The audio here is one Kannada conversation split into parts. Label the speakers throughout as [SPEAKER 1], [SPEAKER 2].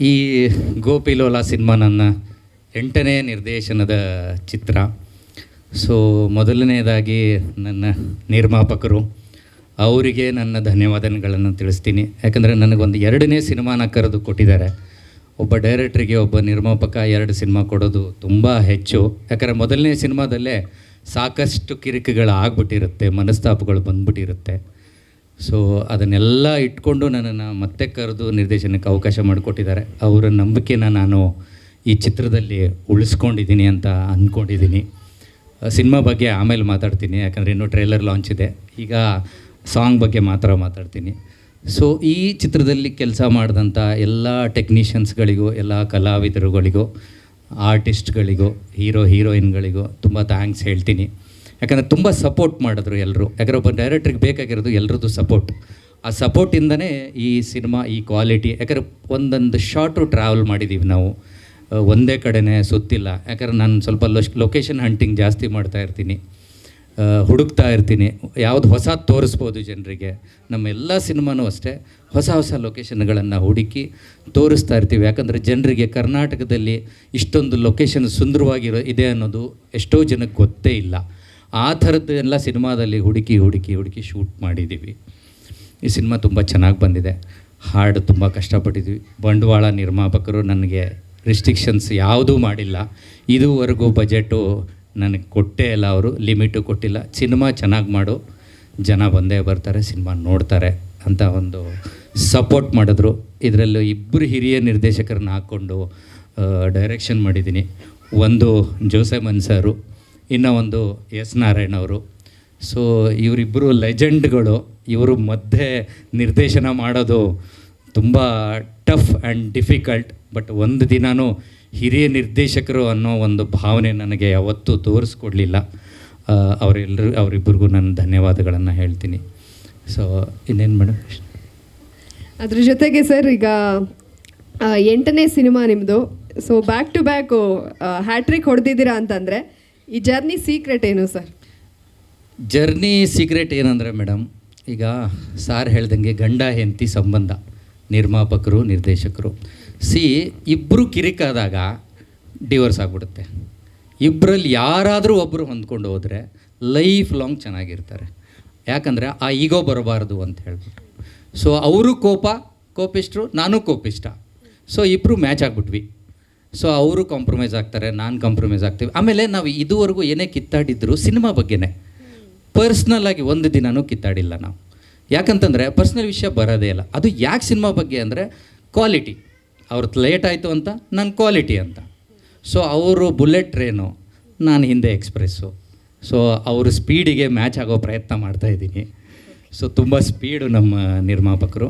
[SPEAKER 1] ಈ ಗೋಪಿಲೋಲ ಸಿನಿಮಾ ನನ್ನ ಎಂಟನೇ ನಿರ್ದೇಶನದ ಚಿತ್ರ. ಸೊ ಮೊದಲನೇದಾಗಿ ನನ್ನ ನಿರ್ಮಾಪಕರು, ಅವರಿಗೆ ನನ್ನ ಧನ್ಯವಾದಗಳನ್ನು ತಿಳಿಸ್ತೀನಿ. ಯಾಕಂದರೆ ನನಗೊಂದು ಎರಡನೇ ಸಿನಿಮಾನ ಕರೆದು ಕೊಟ್ಟಿದ್ದಾರೆ. ಒಬ್ಬ ಡೈರೆಕ್ಟ್ರಿಗೆ ಒಬ್ಬ ನಿರ್ಮಾಪಕ ಎರಡು ಸಿನಿಮಾ ಕೊಡೋದು ತುಂಬ ಹೆಚ್ಚು. ಯಾಕಂದರೆ ಮೊದಲನೇ ಸಿನಿಮಾದಲ್ಲೇ ಸಾಕಷ್ಟು ಕಿರಿಕುಗಳು ಆಗ್ಬಿಟ್ಟಿರುತ್ತೆ ಮನಸ್ತಾಪಗಳು ಬಂದ್ಬಿಟ್ಟಿರುತ್ತೆ. ಸೊ ಅದನ್ನೆಲ್ಲ ಇಟ್ಕೊಂಡು ನನ್ನನ್ನು ಮತ್ತೆ ಕರೆದು ನಿರ್ದೇಶನಕ್ಕೆ ಅವಕಾಶ ಮಾಡಿಕೊಟ್ಟಿದ್ದಾರೆ. ಅವರ ನಂಬಿಕೆನ ನಾನು ಈ ಚಿತ್ರದಲ್ಲಿ ಉಳಿಸ್ಕೊಂಡಿದ್ದೀನಿ ಅಂತ ಅಂದ್ಕೊಂಡಿದ್ದೀನಿ. ಸಿನಿಮಾ ಬಗ್ಗೆ ಆಮೇಲೆ ಮಾತಾಡ್ತೀನಿ, ಯಾಕಂದರೆ ಇನ್ನೂ ಟ್ರೇಲರ್ ಲಾಂಚ್ ಇದೆ. ಈಗ ಸಾಂಗ್ ಬಗ್ಗೆ ಮಾತ್ರ ಮಾತಾಡ್ತೀನಿ. ಸೊ ಈ ಚಿತ್ರದಲ್ಲಿ ಕೆಲಸ ಮಾಡಿದಂಥ ಎಲ್ಲ ಟೆಕ್ನಿಷಿಯನ್ಸ್ಗಳಿಗೂ, ಎಲ್ಲ ಕಲಾವಿದರುಗಳಿಗೂ, ಆರ್ಟಿಸ್ಟ್ಗಳಿಗೂ, ಹೀರೋ, ಹೀರೋಯಿನ್ಗಳಿಗೂ ತುಂಬ ಥ್ಯಾಂಕ್ಸ್ ಹೇಳ್ತೀನಿ. ಯಾಕಂದರೆ ತುಂಬ ಸಪೋರ್ಟ್ ಮಾಡಿದ್ರು ಎಲ್ಲರೂ ಯಾಕಂದರೆ ಒಬ್ಬ ಡೈರೆಕ್ಟ್ರಿಗೆ ಬೇಕಾಗಿರೋದು ಎಲ್ಲರದ್ದು ಸಪೋರ್ಟ್ ಆ ಸಪೋರ್ಟಿಂದನೇ ಈ ಸಿನಿಮಾ ಈ ಕ್ವಾಲಿಟಿ ಯಾಕಂದರೆ ಒಂದೊಂದು ಶಾರ್ಟು ಟ್ರಾವೆಲ್ ಮಾಡಿದ್ದೀವಿ ನಾವು. ಒಂದೇ ಕಡೆನೇ ಸುತ್ತಿಲ್ಲ. ಯಾಕಂದ್ರೆ ನಾನು ಸ್ವಲ್ಪ ಲೊಕೇಶನ್ ಹಂಟಿಂಗ್ ಜಾಸ್ತಿ ಮಾಡ್ತಾ ಇರ್ತೀನಿ. ಹುಡುಕ್ತಾ ಇರ್ತೀನಿ. ಯಾವುದು ಹೊಸ ತೋರಿಸ್ಬೋದು ಜನರಿಗೆ. ನಮ್ಮ ಎಲ್ಲ ಸಿನಿಮಾನೂ ಅಷ್ಟೇ ಹೊಸ ಹೊಸ ಲೊಕೇಶನ್ಗಳನ್ನು ಹುಡುಕಿ ತೋರಿಸ್ತಾ ಇರ್ತೀವಿ. ಯಾಕಂದರೆ ಜನರಿಗೆ ಕರ್ನಾಟಕದಲ್ಲಿ ಇಷ್ಟೊಂದು ಲೊಕೇಶನ್ ಸುಂದರವಾಗಿರೋ ಇದೆ ಅನ್ನೋದು ಎಷ್ಟೋ ಜನಕ್ಕೆ ಗೊತ್ತೇ ಇಲ್ಲ. ಆ ಥರದ್ದೆಲ್ಲ ಸಿನಿಮಾದಲ್ಲಿ ಹುಡುಕಿ ಹುಡುಕಿ ಹುಡುಕಿ ಶೂಟ್ ಮಾಡಿದ್ದೀವಿ. ಈ ಸಿನಿಮಾ ತುಂಬ ಚೆನ್ನಾಗಿ ಬಂದಿದೆ. ಹಾಡು ತುಂಬ ಕಷ್ಟಪಟ್ಟಿದ್ವಿ ಬಂಡವಾಳ ನಿರ್ಮಾಪಕರು ನನಗೆ ರಿಸ್ಟ್ರಿಕ್ಷನ್ಸ್ ಯಾವುದೂ ಮಾಡಿಲ್ಲ. ಇದುವರೆಗೂ ಬಜೆಟು ನನಗೆ ಕೊಟ್ಟೇ ಇಲ್ಲ ಅವರು ಲಿಮಿಟು ಕೊಟ್ಟಿಲ್ಲ. ಸಿನಿಮಾ ಚೆನ್ನಾಗಿ ಮಾಡು, ಜನ ಬಂದೇ ಬರ್ತಾರೆ, ಸಿನಿಮಾ ನೋಡ್ತಾರೆ ಅಂತ ಒಂದು ಸಪೋರ್ಟ್ ಮಾಡಿದ್ರು. ಇದರಲ್ಲೂ ಇಬ್ಬರು ಹಿರಿಯ ನಿರ್ದೇಶಕರನ್ನ ಹಾಕ್ಕೊಂಡು ಡೈರೆಕ್ಷನ್ ಮಾಡಿದ್ದೀನಿ. ಒಂದು ಜೋಸೆಮನ್ ಸರು ಇನ್ನೂ ಒಂದು ಎಸ್ ನಾರಾಯಣ್ ಅವರು. ಸೊ ಇವರಿಬ್ಬರು ಲೆಜೆಂಡ್ಗಳು ಇವರು ಮಧ್ಯೆ ನಿರ್ದೇಶನ ಮಾಡೋದು ತುಂಬ ಟಫ್ ಆ್ಯಂಡ್ ಡಿಫಿಕಲ್ಟ್ ಬಟ್ ಒಂದು ದಿನವೂ ಹಿರಿಯ ನಿರ್ದೇಶಕರು ಅನ್ನೋ ಒಂದು ಭಾವನೆ ನನಗೆ ಯಾವತ್ತೂ ತೋರಿಸ್ಕೊಡ್ಲಿಲ್ಲ. ಅವರೆಲ್ಲರೂ ಅವರಿಬ್ಬರಿಗೂ ನಾನು ಧನ್ಯವಾದಗಳನ್ನು ಹೇಳ್ತೀನಿ. ಸೊ ಇನ್ನೇನು ಮೇಡಮ್
[SPEAKER 2] ಅದ್ರ ಜೊತೆಗೆ ಸರ್, ಈಗ ಎಂಟನೇ ಸಿನಿಮಾ ನಿಮ್ಮದು so back to back hattrick ಹೊಡೆದಿದ್ದೀರಾ ಅಂತಂದರೆ ಈ ಜರ್ನಿ ಸೀಕ್ರೆಟ್ ಏನು ಸರ್
[SPEAKER 1] ಜರ್ನಿ ಸೀಕ್ರೆಟ್ ಏನಂದರೆ ಮೇಡಮ್ ಈಗ ಸಾರ್ ಹೇಳ್ದಂಗೆ ಗಂಡ, ಹೆಂಡತಿ ಸಂಬಂಧ, ನಿರ್ಮಾಪಕರು, ನಿರ್ದೇಶಕರು. ಸಿ ಇಬ್ಬರು ಕಿರಿಕಾದಾಗ ಡಿವೋರ್ಸ್ ಆಗಿಬಿಡುತ್ತೆ. ಇಬ್ಬರಲ್ಲಿ ಯಾರಾದರೂ ಒಬ್ಬರು ಹೊಂದ್ಕೊಂಡು ಹೋದರೆ ಲೈಫ್ ಲಾಂಗ್ ಚೆನ್ನಾಗಿರ್ತಾರೆ. ಯಾಕಂದರೆ ಆ ಈಗೋ ಬರಬಾರ್ದು ಅಂತ ಹೇಳ್ಬಿಟ್ಟು. ಸೊ ಅವರು ಕೋಪ, ಕೋಪಿಷ್ಟರು, ನಾನು ಕೋಪಿಷ್ಟ. ಸೊ ಇಬ್ಬರು ಮ್ಯಾಚ್ ಆಗಿಬಿಟ್ವಿ. ಸೊ ಅವರು ಕಾಂಪ್ರಮೈಸ್ ಆಗ್ತಾರೆ, ನಾನು ಕಾಂಪ್ರಮೈಸ್ ಆಗ್ತೀವಿ. ಆಮೇಲೆ ನಾವು ಇದುವರೆಗೂ ಏನೇ ಕಿತ್ತಾಡಿದ್ರು ಸಿನಿಮಾ ಬಗ್ಗೆನೇ. ಪರ್ಸ್ನಲ್ ಆಗಿ ಒಂದು ದಿನನೂ ಕಿತ್ತಾಡಿಲ್ಲ ನಾವು. ಯಾಕಂತಂದರೆ ಪರ್ಸ್ನಲ್ ವಿಷಯ ಬರೋದೇ ಇಲ್ಲ. ಅದು ಯಾಕೆ ಸಿನಿಮಾ ಬಗ್ಗೆ ಅಂದರೆ ಕ್ವಾಲಿಟಿ ಅವ್ರದ್ದು ಲೇಟ್ ಆಯಿತು ಅಂತ, ನಾನು ಕ್ವಾಲಿಟಿ ಅಂತ. ಸೊ ಅವರು ಬುಲೆಟ್ ಟ್ರೇನು ನಾನು ಹಿಂದೆ ಎಕ್ಸ್ಪ್ರೆಸ್ಸು ಸೊ ಅವರು ಸ್ಪೀಡಿಗೆ ಮ್ಯಾಚ್ ಆಗೋ ಪ್ರಯತ್ನ ಮಾಡ್ತಾಯಿದ್ದೀನಿ ಸೊ ತುಂಬ ಸ್ಪೀಡು ನಮ್ಮ ನಿರ್ಮಾಪಕರು.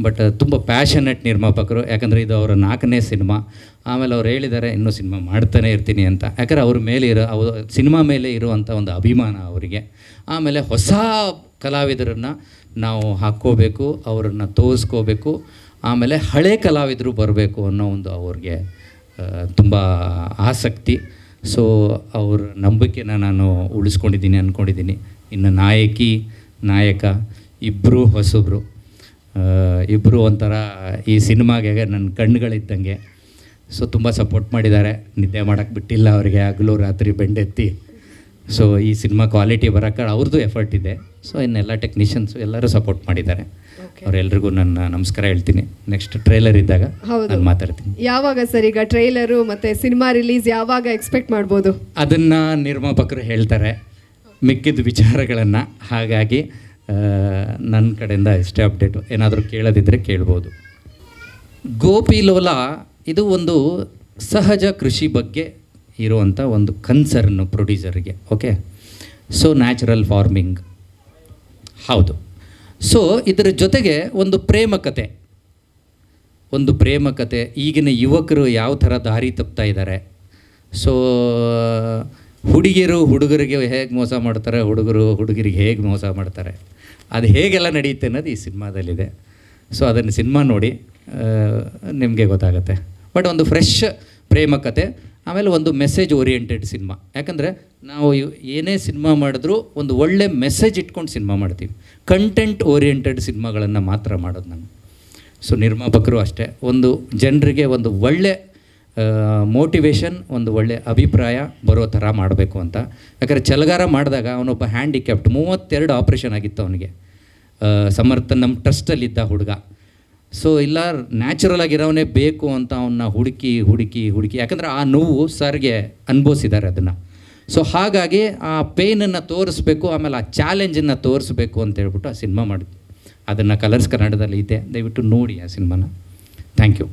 [SPEAKER 1] ಬಟ್ ತುಂಬ ಪ್ಯಾಷನೆಟ್ ನಿರ್ಮಾಪಕರು. ಯಾಕಂದರೆ ಇದು ಅವರ ನಾಲ್ಕನೇ ಸಿನಿಮಾ. ಆಮೇಲೆ ಅವ್ರು ಹೇಳಿದ್ದಾರೆ, ಇನ್ನೂ ಸಿನಿಮಾ ಮಾಡ್ತಾನೆ ಇರ್ತೀನಿ ಅಂತ. ಯಾಕಂದರೆ ಅವ್ರ ಮೇಲೆ ಇರೋ, ಅವ್ರ ಸಿನಿಮಾ ಮೇಲೆ ಇರುವಂಥ ಒಂದು ಅಭಿಮಾನ ಅವರಿಗೆ. ಆಮೇಲೆ ಹೊಸ ಕಲಾವಿದರನ್ನು ನಾವು ಹಾಕ್ಕೋಬೇಕು, ಅವರನ್ನು ತೋರಿಸ್ಕೋಬೇಕು. ಆಮೇಲೆ ಹಳೆ ಕಲಾವಿದರು ಬರಬೇಕು ಅನ್ನೋ ಒಂದು ಅವ್ರಿಗೆ ತುಂಬ ಆಸಕ್ತಿ. ಸೊ ಅವ್ರ ನಂಬಿಕೆನ ನಾನು ಉಳಿಸ್ಕೊಂಡಿದ್ದೀನಿ ಅಂದ್ಕೊಂಡಿದ್ದೀನಿ ಇನ್ನು ನಾಯಕಿ, ನಾಯಕ ಇಬ್ಬರು ಹೊಸಬ್ರು. ಇಬ್ಬರು ಒಂಥರ ಈ ಸಿನಿಮಾಗೆ ನನ್ನ ಕಣ್ಣುಗಳಿದ್ದಂಗೆ. ಸೊ ತುಂಬ ಸಪೋರ್ಟ್ ಮಾಡಿದ್ದಾರೆ. ನಿದ್ದೆ ಮಾಡೋಕ್ಕೆ ಬಿಟ್ಟಿಲ್ಲ ಅವರಿಗೆ. ಹಗಲು ರಾತ್ರಿ ಬೆಂಡೆತ್ತಿ. ಸೊ ಈ ಸಿನಿಮಾ ಕ್ವಾಲಿಟಿ ಬರೋಕ್ಕೆ ಅವ್ರದ್ದು ಎಫರ್ಟ್ ಇದೆ. ಸೊ ಇನ್ನೆಲ್ಲ ಟೆಕ್ನಿಷಿಯನ್ಸು ಎಲ್ಲರೂ ಸಪೋರ್ಟ್ ಮಾಡಿದ್ದಾರೆ. ಅವರೆಲ್ರಿಗೂ ನನ್ನ ನಮಸ್ಕಾರ ಹೇಳ್ತೀನಿ. ನೆಕ್ಸ್ಟ್ ಟ್ರೈಲರ್ ಇದ್ದಾಗ
[SPEAKER 2] ಹೌದು.
[SPEAKER 1] ನಾನು ಮಾತಾಡ್ತೀನಿ.
[SPEAKER 2] ಯಾವಾಗ ಸರ್ ಈಗ ಟ್ರೈಲರು ಮತ್ತು ಸಿನಿಮಾ ರಿಲೀಸ್ ಯಾವಾಗ ಎಕ್ಸ್ಪೆಕ್ಟ್ ಮಾಡ್ಬೋದು?
[SPEAKER 1] ಅದನ್ನು ನಿರ್ಮಾಪಕರು ಹೇಳ್ತಾರೆ. ಮಿಕ್ಕಿದ ವಿಚಾರಗಳನ್ನು. ಹಾಗಾಗಿ ನನ್ನ ಕಡೆಯಿಂದ ಇಷ್ಟೇ ಅಪ್ಡೇಟು ಏನಾದರೂ ಕೇಳೋದಿದ್ದರೆ ಕೇಳ್ಬೋದು. ಗೋಪಿ ಲೋಲ, ಇದು ಒಂದು ಸಹಜ ಕೃಷಿ ಬಗ್ಗೆ ಇರುವಂಥ ಒಂದು ಕನ್ಸರ್ನು ಪ್ರೊಡ್ಯೂಸರ್ಗೆ ಓಕೆ? ಸೊ ನ್ಯಾಚುರಲ್ ಫಾರ್ಮಿಂಗ್ ಹೌದು. ಸೊ ಇದರ ಜೊತೆಗೆ ಒಂದು ಪ್ರೇಮ ಕತೆ. ಒಂದು ಪ್ರೇಮ ಕತೆ. ಈಗಿನ ಯುವಕರು ಯಾವ ಥರ ದಾರಿ ತಪ್ತಾ ಇದ್ದಾರೆ? ಸೊ ಹುಡುಗಿಯರು ಹುಡುಗರಿಗೆ ಹೇಗೆ ಮೋಸ ಮಾಡ್ತಾರೆ, ಹುಡುಗರು ಹುಡುಗರಿಗೆ ಹೇಗೆ ಮೋಸ ಮಾಡ್ತಾರೆ, ಅದು ಹೇಗೆಲ್ಲ ನಡೆಯುತ್ತೆ ಅನ್ನೋದು ಈ ಸಿನಿಮಾದಲ್ಲಿದೆ. ಸೊ ಅದನ್ನು ಸಿನಿಮಾ ನೋಡಿ ನಿಮಗೆ ಗೊತ್ತಾಗುತ್ತೆ. ಬಟ್ ಒಂದು ಫ್ರೆಶ್ ಪ್ರೇಮ ಕತೆ, ಆಮೇಲೆ ಒಂದು ಮೆಸೇಜ್ ಓರಿಯೆಂಟೆಡ್ ಸಿನಿಮಾ. ಯಾಕಂದರೆ ನಾವು ಏನೇ ಸಿನಿಮಾ ಮಾಡಿದ್ರೂ ಒಂದು ಒಳ್ಳೆ ಮೆಸೇಜ್ ಇಟ್ಕೊಂಡು ಸಿನಿಮಾ ಮಾಡ್ತೀವಿ. ಕಂಟೆಂಟ್ ಓರಿಯೆಂಟೆಡ್ ಸಿನಿಮಾಗಳನ್ನು ಮಾತ್ರ ಮಾಡೋದು ನಾನು. ಸೊ ನಿರ್ಮಾಪಕರು ಅಷ್ಟೇ. ಒಂದು ಜನರಿಗೆ ಒಂದು ಒಳ್ಳೆ ಮೋಟಿವೇಶನ್ ಒಂದು ಒಳ್ಳೆ ಅಭಿಪ್ರಾಯ ಬರೋ ಥರ ಮಾಡಬೇಕು ಅಂತ. ಯಾಕಂದರೆ ಚಲಗಾರ ಮಾಡಿದಾಗ ಅವನೊಬ್ಬ ಹ್ಯಾಂಡಿಕ್ಯಾಪ್ಟ್ ಮೂವತ್ತೆರಡು ಆಪ್ರೇಷನ್ ಆಗಿತ್ತು ಅವನಿಗೆ. ಸಮರ್ಥ ನಮ್ಮ ಟ್ರಸ್ಟಲ್ಲಿದ್ದ ಹುಡುಗ. ಸೊ ಇಲ್ಲ ನ್ಯಾಚುರಲ್ ಆಗಿರೋವನೇ ಬೇಕು ಅಂತ ಅವನ್ನ ಹುಡುಕಿ ಹುಡುಕಿ ಹುಡುಕಿ, ಯಾಕಂದರೆ ಆ ನೋವು ಸರ್ಗೆ ಅನುಭವಿಸಿದ್ದಾರೆ ಅದನ್ನು. ಸೊ ಹಾಗಾಗಿ ಆ ಪೇನನ್ನು ತೋರಿಸ್ಬೇಕು, ಆಮೇಲೆ ಆ ಚಾಲೆಂಜನ್ನು ತೋರಿಸ್ಬೇಕು ಅಂತ ಹೇಳ್ಬಿಟ್ಟು ಆ ಸಿನಿಮಾ ಮಾಡಿದ್ವಿ ಅದನ್ನು ಕಲರ್ಸ್ ಕನ್ನಡದಲ್ಲಿ ಇದೆ. ದಯವಿಟ್ಟು ನೋಡಿ ಆ ಸಿನಿಮಾನ ಥ್ಯಾಂಕ್ ಯು